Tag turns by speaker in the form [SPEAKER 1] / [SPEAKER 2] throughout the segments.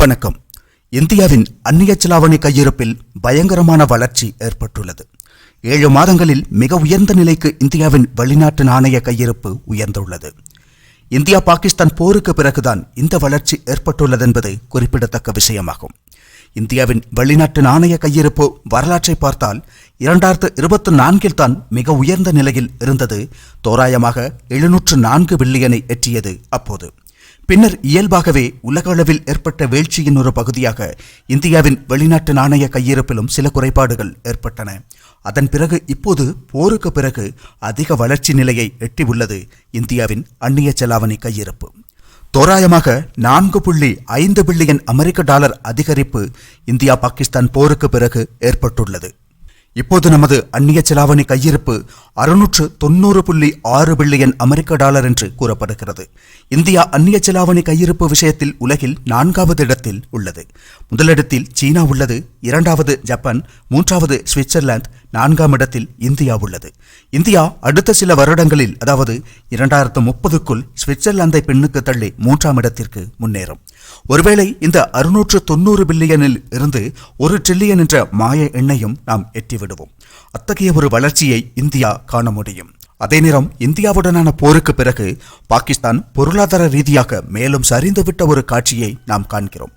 [SPEAKER 1] வணக்கம். இந்தியாவின் அந்நிய செலாவணி கையிருப்பில் பயங்கரமான வளர்ச்சி ஏற்பட்டுள்ளது. ஏழு மாதங்களில் மிக உயர்ந்த நிலைக்கு இந்தியாவின் வெளிநாட்டு நாணய கையிருப்பு உயர்ந்துள்ளது. இந்தியா பாகிஸ்தான் போருக்கு பிறகுதான் இந்த வளர்ச்சி ஏற்பட்டுள்ளது என்பது குறிப்பிடத்தக்க விஷயமாகும். இந்தியாவின் வெளிநாட்டு நாணய கையிருப்பு வரலாற்றை பார்த்தால் இரண்டாயிரத்து இருபத்தி நான்கில் தான் மிக உயர்ந்த நிலையில் இருந்தது. தோராயமாக எழுநூற்று நான்கு பில்லியனை எட்டியது அப்போது. பின்னர் இயல்பாகவே உலக அளவில் ஏற்பட்ட வீழ்ச்சியின் ஒரு பகுதியாக இந்தியாவின் வெளிநாட்டு நாணய கையிருப்பிலும் சில குறைபாடுகள் ஏற்பட்டன. அதன் பிறகு இப்போது போருக்கு பிறகு அதிக வளர்ச்சி நிலையை எட்டியுள்ளது இந்தியாவின் அந்நிய செலாவணி கையிருப்பு. தோராயமாக நான்கு புள்ளி ஐந்து பில்லியன் அமெரிக்க டாலர் அதிகரிப்பு இந்தியா பாகிஸ்தான் போருக்கு பிறகு ஏற்பட்டுள்ளது. இப்போது நமது அந்நிய செலாவணி கையிருப்பு அறுநூற்று தொண்ணூறு புள்ளி ஆறு பில்லியன் அமெரிக்க டாலர் என்று கூறப்படுகிறது. இந்தியா அந்நிய செலாவணி கையிருப்பு விஷயத்தில் உலகில் நான்காவது இடத்தில் உள்ளது. முதலிடத்தில் சீனா உள்ளது இரண்டாவது ஜப்பான் மூன்றாவது சுவிட்சர்லாந்து நான்காம் இடத்தில் இந்தியா உள்ளது. இந்தியா அடுத்த சில வருடங்களில் அதாவது இரண்டாயிரத்து முப்பதுக்குள் சுவிட்சர்லாந்தை பெண்ணுக்கு தள்ளி மூன்றாம் இடத்திற்கு முன்னேறும். ஒருவேளை இந்த அறுநூற்று தொண்ணூறு பில்லியனில் இருந்து ஒரு ட்ரில்லியன் என்ற மாய எண்ணையும் நாம் எட்டிவிடுவோம். அத்தகைய ஒரு வளர்ச்சியை இந்தியா காண முடியும். அதே நேரம் இந்தியாவுடனான போருக்கு பிறகு பாகிஸ்தான் பொருளாதார ரீதியாக மேலும் சரிந்துவிட்ட ஒரு காட்சியை நாம் காண்கிறோம்.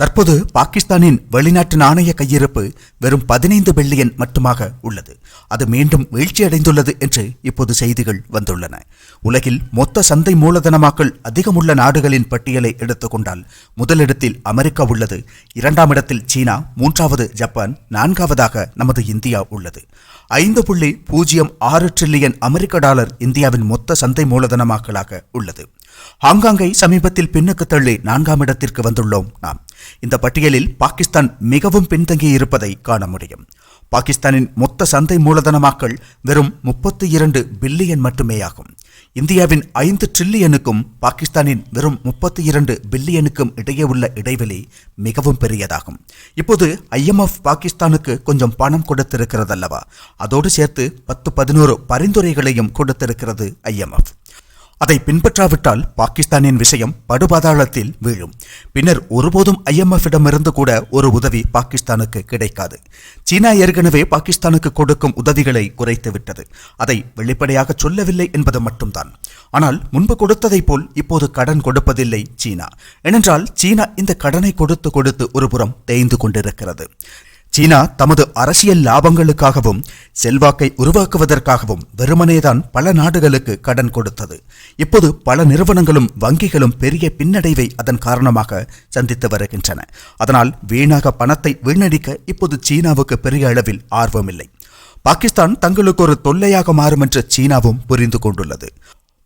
[SPEAKER 1] தற்போது பாகிஸ்தானின் வெளிநாட்டு நாணய கையிருப்பு வெறும் பதினைந்து பில்லியன் மட்டுமாக உள்ளது. அது மீண்டும் வீழ்ச்சியடைந்துள்ளது என்று இப்போது செய்திகள் வந்துள்ளன. உலகில் மொத்த சந்தை மூலதனமாக்கல் அதிகமுள்ள நாடுகளின் பட்டியலை எடுத்துக்கொண்டால் முதலிடத்தில் அமெரிக்கா உள்ளது இரண்டாம் இடத்தில் சீனா மூன்றாவது ஜப்பான் நான்காவதாக நமது இந்தியா உள்ளது. ஐந்து புள்ளி பூஜ்ஜியம் ஆறு ட்ரில்லியன் அமெரிக்க டாலர் இந்தியாவின் மொத்த சந்தை மூலதனமாக்கலாக உள்ளது. ஹாங்காங்கை சமீபத்தில் பின்னுக்கு தள்ளி நான்காம் இடத்திற்கு வந்துள்ளோம் நாம். இந்த பட்டியலில் பாகிஸ்தான் மிகவும் பின்தங்கி இருப்பதை காண முடியும். பாகிஸ்தானின் மொத்த சந்தை மூலதனமாக்கல் வெறும் முப்பத்தி இரண்டு பில்லியன் மட்டுமே ஆகும் இந்தியாவின் ஐந்து ட்ரில்லியனுக்கும் பாகிஸ்தானின் வெறும் முப்பத்தி இரண்டு பில்லியனுக்கும் இடையே உள்ள இடைவெளி மிகவும் பெரியதாகும். இப்போது ஐஎம்எஃப் பாகிஸ்தானுக்கு கொஞ்சம் பணம் கொடுத்திருக்கிறதல்லவா? அதோடு சேர்த்து பத்து பதினோரு பரிந்துரைகளையும் கொடுத்திருக்கிறது ஐஎம்எஃப் அதை பின்பற்றாவிட்டால் பாகிஸ்தானின் விஷயம் படுபாதாளத்தில் வீழும். பின்னர் ஒருபோதும் ஐஎம்எஃபிடமிருந்து கூட ஒரு உதவி பாகிஸ்தானுக்கு கிடைக்காது. சீனா ஏற்கனவே பாகிஸ்தானுக்கு கொடுக்கும் உதவிகளை குறைத்து விட்டது அதை வெளிப்படையாக சொல்லவில்லை என்பது மட்டும்தான். ஆனால் முன்பு கொடுத்ததைப் போல் இப்போது கடன் கொடுப்பதில்லை சீனா. ஏனென்றால் சீனா இந்த கடனை கொடுத்து கொடுத்து ஒருபுறம் தேய்ந்து கொண்டிருக்கிறது. சீனா தமது அரசியல் லாபங்களுக்காகவும் செல்வாக்கை உருவாக்குவதற்காகவும் வெறுமனேதான் பல நாடுகளுக்கு கடன் கொடுத்தது. இப்போது பல நிறுவனங்களும் வங்கிகளும் பெரிய பின்னடைவை அதன் காரணமாக சந்தித்து வருகின்றன. அதனால் வீணாக பணத்தை வீணடிக்க இப்போது சீனாவுக்கு பெரிய அளவில் ஆர்வமில்லை. பாகிஸ்தான் தங்களுக்கு ஒரு தொல்லையாக மாறும் என்று சீனாவும் புரிந்து கொண்டுள்ளது.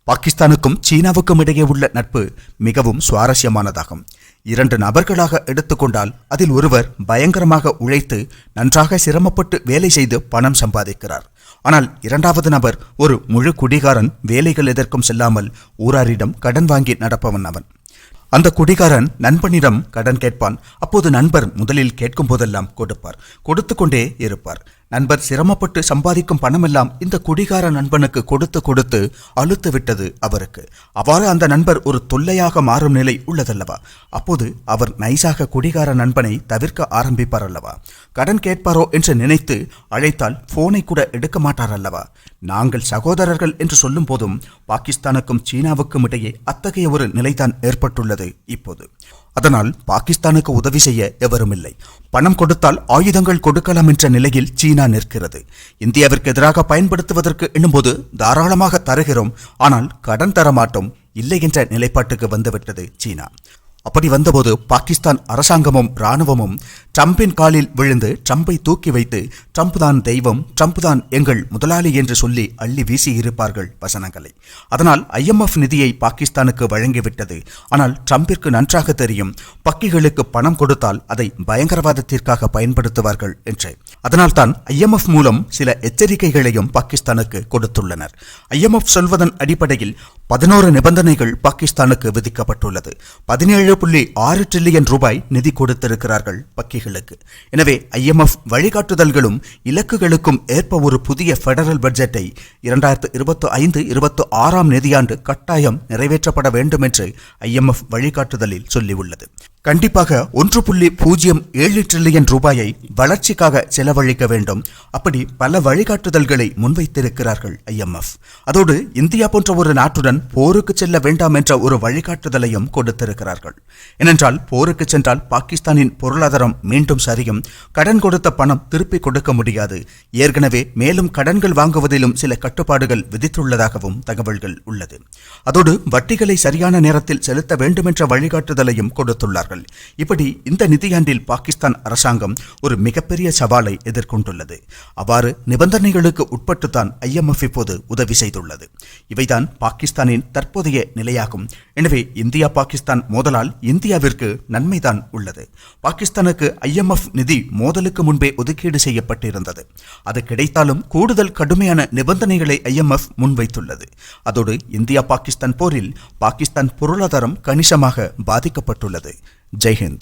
[SPEAKER 1] பாகிஸ்தானுக்கும் சீனாவுக்கும் இடையே உள்ள நட்பு மிகவும் சுவாரஸ்யமானதாகும். இரண்டு நபர்களாக எடுத்துக்கொண்டால் அதில் ஒருவர் பயங்கரமாக உழைத்து நன்றாக சிரமப்பட்டு வேலை செய்து பணம் சம்பாதிக்கிறார். ஆனால் இரண்டாவது நபர் ஒரு முழு குடிகாரன் வேலைகள் எதற்கும் செல்லாமல் ஊராரிடம் கடன் வாங்கி நடப்பவன் அவன். அந்த குடிகாரன் நண்பனிடம் கடன் கேட்பான். அப்போது நண்பர் முதலில் கேட்கும் போதெல்லாம் கொடுப்பார். கொடுத்து கொண்டே இருப்பார். நண்பர் சிரமப்பட்டு சம்பாதிக்கும் பணமெல்லாம் இந்த குடிகார நண்பனுக்கு கொடுத்து கொடுத்து அழுத்து விட்டது அவருக்கு. அவ்வாறு அந்த நண்பர் ஒரு தொல்லையாக மாறும் நிலை உள்ளதல்லவா? அப்போது அவர் நைசாக குடிகார நண்பனை தவிர்க்க ஆரம்பிப்பார் அல்லவா கடன் கேட்பாரோ என்று நினைத்து அழைத்தால் போனை கூட எடுக்க மாட்டார் அல்லவா நாங்கள் சகோதரர்கள் என்று சொல்லும் போதும் பாகிஸ்தானுக்கும் சீனாவுக்கும் இடையே அத்தகைய ஒரு நிலைதான் ஏற்பட்டுள்ளது இப்போது. அதனால் பாகிஸ்தானுக்கு உதவி செய்ய எவரும் இல்லை பணம் கொடுத்தால் ஆயுதங்கள் கொடுக்கலாம் என்ற நிலையில் சீனா நிற்கிறது. இந்தியாவிற்கு எதிராக பயன்படுத்துவதற்கு எண்ணும்போது தாராளமாக தருகிறோம். ஆனால் கடன் தர மாட்டோம் இல்லை என்ற நிலைப்பாட்டுக்கு வந்துவிட்டது சீனா. அப்படி வந்தபோது பாகிஸ்தான் அரசாங்கமும் இராணுவமும் ட்ரம்பின் காலில் விழுந்து ட்ரம்பை தூக்கி வைத்து ட்ரம்ப் தான் தெய்வம் ட்ரம்ப் தான் எங்கள் முதலாளி என்று சொல்லி அள்ளி வீசி இருப்பார்கள் வசனங்களை. அதனால் ஐஎம்எஃப் நிதியை பாகிஸ்தானுக்கு வழங்கிவிட்டது. ஆனால் ட்ரம்பிற்கு நன்றாக தெரியும் பக்கிகளுக்கு பணம் கொடுத்தால் அதை பயங்கரவாதத்திற்காக பயன்படுத்துவார்கள் என்று. அதனால்தான் ஐஎம்எஃப் மூலம் சில எச்சரிக்கைகளையும் பாகிஸ்தானுக்கு கொடுத்துள்ளனர். ஐஎம்எஃப் சொல்வதன் அடிப்படையில் பதினோரு நிபந்தனைகள் பாகிஸ்தானுக்கு விதிக்கப்பட்டுள்ளது. பதினேழு புள்ளி ஆறு டிரில்லியன் ரூபாய் நிதி கொடுத்திருக்கிறார்கள் பக்கிகளுக்கு எனவே ஐஎம்எஃப் வழிகாட்டுதல்களும் இலக்குகளுக்கும் ஏற்ப ஒரு புதிய ஃபெடரல் பட்ஜெட்டை இரண்டாயிரத்து இருபத்தி ஐந்து இருபத்தி ஆறாம் நிதியாண்டு கட்டாயம் நிறைவேற்றப்பட வேண்டும் என்று ஐஎம்எஃப் வழிகாட்டுதலில் சொல்லியுள்ளது. கண்டிப்பாக ஒன்று புள்ளி பூஜ்ஜியம் ஏழு டிரில்லியன் ரூபாயை வளர்ச்சிக்காக செலவழிக்க வேண்டும். அப்படி பல வழிகாட்டுதல்களை முன்வைத்திருக்கிறார்கள் ஐஎம்எஃப் அதோடு இந்தியா போன்ற ஒரு நாட்டுடன் போருக்கு செல்ல வேண்டாம் என்ற ஒரு வழிகாட்டுதலையும் கொடுத்திருக்கிறார்கள். ஏனென்றால் போருக்கு சென்றால் பாகிஸ்தானின் பொருளாதாரம் மீண்டும் சரியும் கடன் கொடுத்த பணம் திருப்பி கொடுக்க முடியாது. ஏற்கனவே மேலும் கடன்கள் வாங்குவதிலும் சில கட்டுப்பாடுகள் விதித்துள்ளதாகவும் தகவல்கள் உள்ளது. அதோடு வட்டிகளை சரியான நேரத்தில் செலுத்த வேண்டுமென்ற வழிகாட்டுதலையும் கொடுத்துள்ளார்கள். இப்படி இந்த நிதியாண்டில் பாகிஸ்தான் அரசாங்கம் ஒரு மிகப்பெரிய சவாலை எதிர்கொண்டுள்ளது. அவ்வாறு நிபந்தனைகளுக்கு உட்பட்டுத்தான் ஐஎம்எஃப் இப்போது உதவி செய்துள்ளது. இவைதான் பாகிஸ்தானின் தற்போதைய நிலையாகும். எனவே இந்தியா பாகிஸ்தான் மோதலால் இந்தியாவிற்கு நன்மைதான் உள்ளது. பாகிஸ்தானுக்கு ஐஎம்எஃப் நிதி மோதலுக்கு முன்பே ஒதுக்கீடு செய்யப்பட்டிருந்தது. அது கிடைத்தாலும் கூடுதல் கடுமையான நிபந்தனைகளை ஐஎம்எஃப் முன்வைத்துள்ளது. அதோடு இந்தியா பாகிஸ்தான் போரில் பாகிஸ்தான் பொருளாதாரம் கணிசமாக பாதிக்கப்பட்டுள்ளது. জয় হিন্দ